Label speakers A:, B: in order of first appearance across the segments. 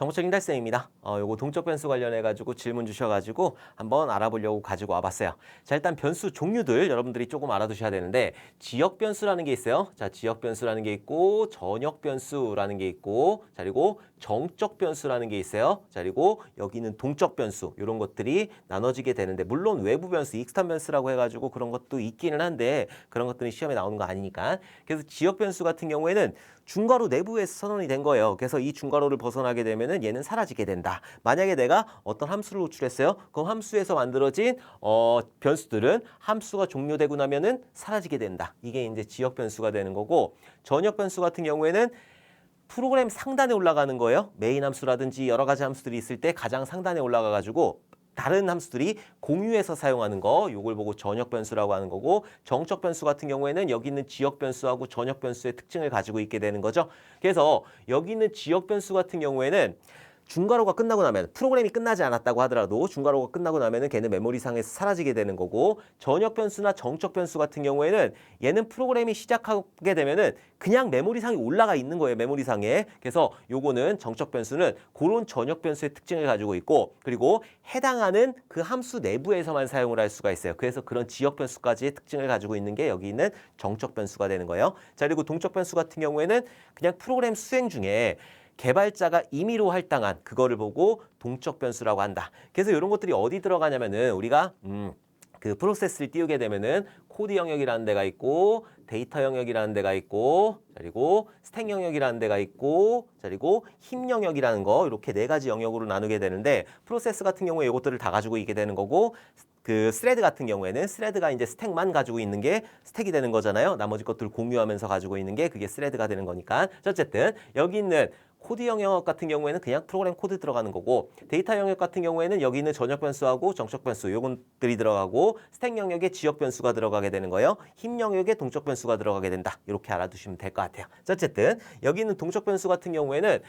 A: 정보적인 달쌤입니다. 어, 요거 동적 변수 관련해 가지고 질문 주셔가지고 한번 알아보려고 가지고 와봤어요. 자 일단 변수 종류들 여러분들이 조금 알아두셔야 되는데 지역 변수라는 게 있어요. 자 지역 변수라는 게 있고 전역 변수라는 게 있고 자 그리고 정적 변수라는 게 있어요. 자 그리고 여기는 동적 변수 이런 것들이 나눠지게 되는데 물론 외부 변수, 익스턴 변수라고 해가지고 그런 것도 있기는 한데 그런 것들은 시험에 나오는 거 아니니까 그래서 지역 변수 같은 경우에는 중괄호 내부에서 선언이 된 거예요. 그래서 이 중괄호를 벗어나게 되면은 얘는 사라지게 된다. 만약에 내가 어떤 함수를 호출했어요. 그 함수에서 만들어진 어, 변수들은 함수가 종료되고 나면은 사라지게 된다. 이게 이제 지역 변수가 되는 거고 전역 변수 같은 경우에는 프로그램 상단에 올라가는 거예요. 메인 함수라든지 여러 가지 함수들이 있을 때 가장 상단에 올라가 가지고 다른 함수들이 공유해서 사용하는 거 요걸 보고 전역 변수라고 하는 거고 정적 변수 같은 경우에는 여기 있는 지역 변수하고 전역 변수의 특징을 가지고 있게 되는 거죠. 그래서 여기 있는 지역 변수 같은 경우에는 중괄호가 끝나고 나면 프로그램이 끝나지 않았다고 하더라도 중괄호가 끝나고 나면은 걔는 메모리상에서 사라지게 되는 거고 전역 변수나 정적 변수 같은 경우에는 얘는 프로그램이 시작하게 되면은 그냥 메모리상에 올라가 있는 거예요 메모리상에. 그래서 요거는 정적 변수는 그런 전역 변수의 특징을 가지고 있고 그리고 해당하는 그 함수 내부에서만 사용을 할 수가 있어요. 그래서 그런 지역 변수까지의 특징을 가지고 있는 게 여기 있는 정적 변수가 되는 거예요. 자 그리고 동적 변수 같은 경우에는 그냥 프로그램 수행 중에 개발자가 임의로 할당한 그거를 보고 동적 변수라고 한다. 그래서 이런 것들이 어디 들어가냐면은 우리가 음, 그 프로세스를 띄우게 되면은 코드 영역이라는 데가 있고 데이터 영역이라는 데가 있고 그리고 스택 영역이라는 데가 있고 그리고 힘 영역이라는 거 이렇게 네 가지 영역으로 나누게 되는데 프로세스 같은 경우에 이것들을 다 가지고 있게 되는 거고 그 스레드 같은 경우에는 스레드가 이제 스택만 가지고 있는 게 스택이 되는 거잖아요. 나머지 것들을 공유하면서 가지고 있는 게 그게 스레드가 되는 거니까. 어쨌든 여기 있는 코드 영역 같은 경우에는 그냥 프로그램 코드 들어가는 거고 데이터 영역 같은 경우에는 여기 있는 전역 변수하고 정적 변수 요것들이 들어가고 스택 영역에 지역 변수가 들어가게 되는 거예요. 힘 영역에 동적 변수가 들어가게 된다. 이렇게 알아두시면 될 것 같아요. 자, 어쨌든 여기 있는 동적 변수 같은 경우에는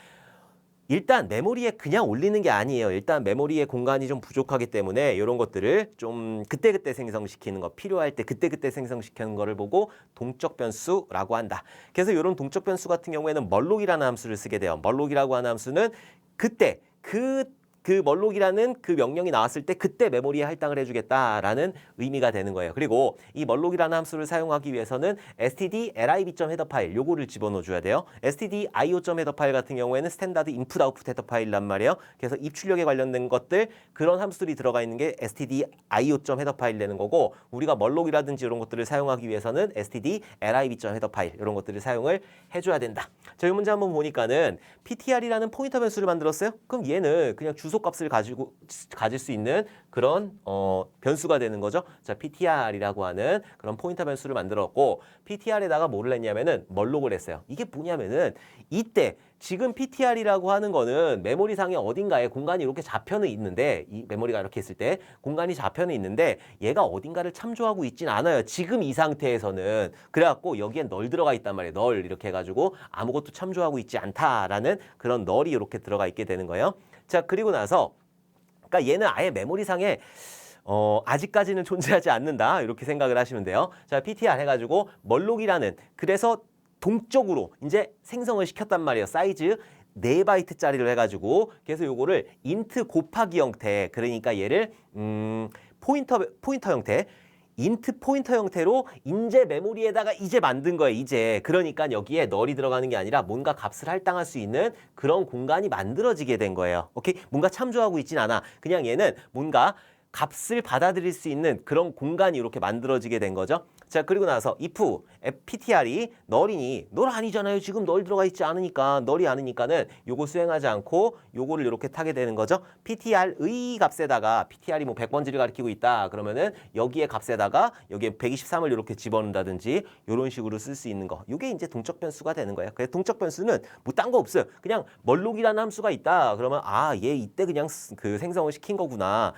A: 일단 메모리에 그냥 올리는 게 아니에요. 일단 메모리의 공간이 좀 부족하기 때문에 이런 것들을 좀 그때그때 생성시키는 거 필요할 때 그때그때 생성시키는 거를 보고 동적 변수라고 한다. 그래서 이런 동적 변수 같은 경우에는 멀록이라는 함수를 쓰게 돼요. 멀록이라고 하는 함수는 그때 그 그 멀록이라는 그 명령이 나왔을 때 그때 메모리에 할당을 해주겠다라는 의미가 되는 거예요. 그리고 이 멀록이라는 함수를 사용하기 위해서는 std lib.헤더 파일 요거를 집어넣어 줘야 돼요. std io.헤더 파일 같은 경우에는 스탠다드 인풋 아웃풋 헤더 파일란 말이에요. 그래서 입출력에 관련된 것들 그런 함수들이 들어가 있는 게 std io.헤더 파일 되는 거고 우리가 멀록이라든지 이런 것들을 사용하기 위해서는 std lib.헤더 파일 이런 것들을 사용을 해줘야 된다. 자, 이 문제 한번 보니까는 ptr이라는 포인터 변수를 만들었어요. 그럼 얘는 그냥 주 소값을 가지고 가질 수 있는 그런 어, 변수가 되는 거죠. 자, ptr이라고 하는 그런 포인터 변수를 만들었고 ptr에다가 뭐를 했냐면은 멀록을 했어요. 이게 뭐냐면은 이때 지금 ptr이라고 하는 거는 메모리 상에 어딘가에 공간이 이렇게 잡혀는 있는데 이 메모리가 이렇게 있을 때 공간이 잡혀는 있는데 얘가 어딘가를 참조하고 있진 않아요. 지금 이 상태에서는 그래갖고 여기엔 널 들어가 있단 말이에요. 널 이렇게 해가지고 아무것도 참조하고 있지 않다라는 그런 널이 이렇게 들어가 있게 되는 거예요. 자 그리고 나서 그러니까 얘는 아예 메모리상에 어, 아직까지는 존재하지 않는다. 이렇게 생각을 하시면 돼요. 자, PTR 해 가지고 멀록이라는 그래서 동적으로 이제 생성을 시켰단 말이에요. 사이즈 4바이트 짜리를 해 가지고 그래서 요거를 인트 곱하기 형태 그러니까 얘를 음, 포인터 포인터 형태 인트 포인터 형태로 인제 메모리에다가 이제 만든 거예요. 이제 그러니까 여기에 널이 들어가는 게 아니라 뭔가 값을 할당할 수 있는 그런 공간이 만들어지게 된 거예요. 오케이 뭔가 참조하고 있진 않아. 그냥 얘는 뭔가 값을 받아들일 수 있는 그런 공간이 이렇게 만들어지게 된 거죠. 자 그리고 나서 if ptr이 널이니 널 아니잖아요. 지금 널 들어가 있지 않으니까 널이 아니니까는 요거 수행하지 않고 요거를 이렇게 타게 되는 거죠. ptr의 값에다가 ptr이 뭐 100번지를 가리키고 있다. 그러면은 여기에 값에다가 여기에 123을 이렇게 집어넣는다든지 요런 식으로 쓸 수 있는 거. 요게 이제 동적 변수가 되는 거예요. 그래서 동적 변수는 뭐 딴 거 없어요. 그냥 멀록이라는 함수가 있다. 그러면 아 얘 이때 그냥 쓰- 그 생성을 시킨 거구나.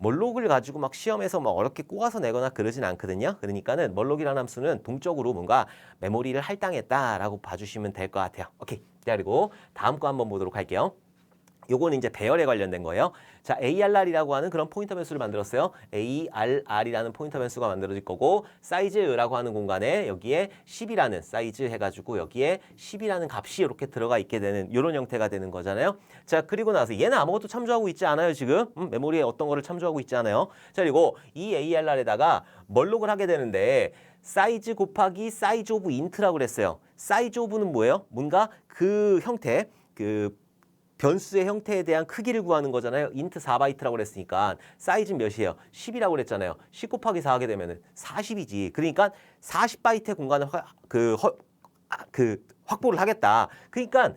A: 멀록을 가지고 막 시험에서 막 어렵게 꼬아서 내거나 그러진 않거든요. 그러니까는 멀록이라는 함수는 동적으로 뭔가 메모리를 할당했다라고 봐주시면 될 것 같아요. 오케이. 자, 그리고 다음 거 한번 보도록 할게요. 요거는 이제 배열에 관련된 거예요. 자, ARR이라고 하는 그런 포인터 변수를 만들었어요. ARR이라는 포인터 변수가 만들어질 거고 사이즈라고 하는 공간에 여기에 10이라는 사이즈 해가지고 여기에 10이라는 값이 이렇게 들어가 있게 되는 이런 형태가 되는 거잖아요. 자, 그리고 나서 얘는 아무것도 참조하고 있지 않아요, 지금. 음, 메모리에 어떤 거를 참조하고 있지 않아요. 자, 그리고 이 ARR에다가 멀록을 하게 되는데 사이즈 곱하기 사이즈 오브 인트라고 그랬어요. 사이즈 오브는 뭐예요? 뭔가 그 형태, 그 변수의 형태에 대한 크기를 구하는 거잖아요. 인트 4바이트라고 그랬으니까 사이즈는 몇이에요? 10이라고 그랬잖아요. 10 곱하기 4 하게 되면은 40이지. 그러니까 40바이트의 공간을 화, 그, 허, 아, 그 확보를 하겠다. 그러니까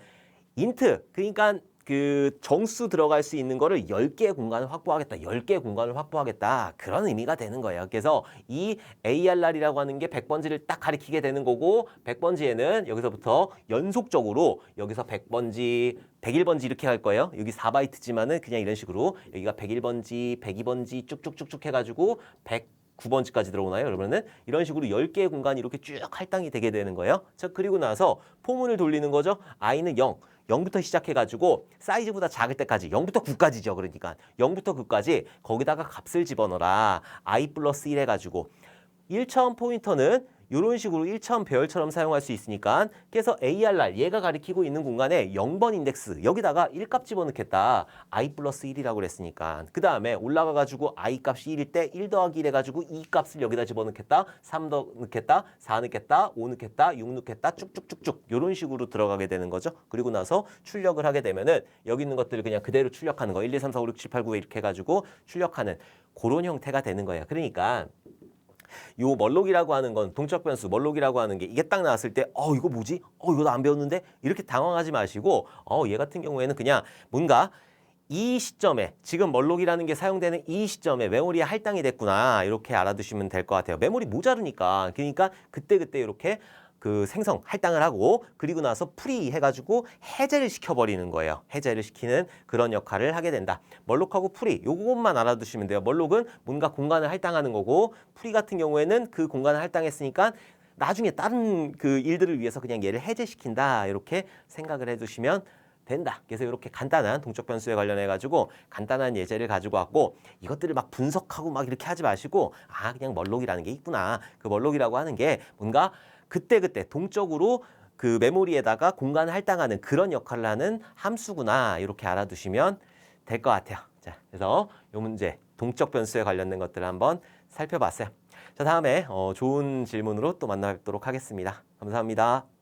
A: 인트 그러니까 그 정수 들어갈 수 있는 거를 10개의 공간을 확보하겠다. 10개의 공간을 확보하겠다. 그런 의미가 되는 거예요. 그래서 이 ARR이라고 하는 게 100번지를 딱 가리키게 되는 거고 100번지에는 여기서부터 연속적으로 여기서 100번지 101번지 이렇게 갈 거예요. 여기 4바이트지만은 그냥 이런 식으로 여기가 101번지, 102번지 쭉쭉쭉쭉 해가지고 100 9번지까지 들어오나요? 그러면은 이런 식으로 10개의 공간이 이렇게 쭉 할당이 되게 되는 거예요. 자, 그리고 나서 포문을 돌리는 거죠. i는 0. 0부터 시작해가지고 사이즈보다 작을 때까지 0부터 9까지죠. 그러니까 0부터 9까지 거기다가 값을 집어넣어라. i 플러스 1 해가지고 1차원 포인터는 이런 식으로 1차원 배열처럼 사용할 수 있으니까 그래서 ARR 얘가 가리키고 있는 공간에 0번 인덱스 여기다가 1값 집어넣겠다. I 플러스 1이라고 그랬으니까. 그 다음에 올라가 가지고 i 값이 1일 때 1 더하기 1 해가지고 2 값을 여기다 집어넣겠다. 3 더 넣겠다. 4 넣겠다. 5 넣겠다. 6 넣겠다. 쭉쭉쭉쭉. 이런 식으로 들어가게 되는 거죠. 그리고 나서 출력을 하게 되면은 여기 있는 것들을 그냥 그대로 출력하는 거. 1, 2, 3, 4, 5, 6, 7, 8, 9 이렇게 해가지고 출력하는 그런 형태가 되는 거예요. 그러니까 요 멀록이라고 하는 건 동적 변수 멀록이라고 하는 게 이게 딱 나왔을 때 어 이거 뭐지? 어 이거 나 안 배웠는데 이렇게 당황하지 마시고 어 얘 같은 경우에는 그냥 뭔가 이 시점에 지금 멀록이라는 게 사용되는 이 시점에 메모리에 할당이 됐구나 이렇게 알아두시면 될 것 같아요. 메모리 모자르니까 그러니까 그때 그때 이렇게 그 생성 할당을 하고 그리고 나서 프리 해가지고 해제를 시켜버리는 거예요. 해제를 시키는 그런 역할을 하게 된다. 멀록하고 프리 요것만 알아두시면 돼요. 멀록은 뭔가 공간을 할당하는 거고 프리 같은 경우에는 그 공간을 할당했으니까 나중에 다른 그 일들을 위해서 그냥 얘를 해제시킨다 이렇게 생각을 해두시면 된다. 그래서 이렇게 간단한 동적 변수에 관련해 가지고 간단한 예제를 가지고 왔고 이것들을 막 분석하고 막 이렇게 하지 마시고 아 그냥 멀록이라는 게 있구나. 그 멀록이라고 하는 게 뭔가 그때그때 동적으로 그 메모리에다가 공간을 할당하는 그런 역할을 하는 함수구나 이렇게 알아두시면 될 것 같아요. 자, 그래서 이 문제 동적 변수에 관련된 것들을 한번 살펴봤어요. 자, 다음에 어, 좋은 질문으로 또 만나 뵙도록 하겠습니다. 감사합니다.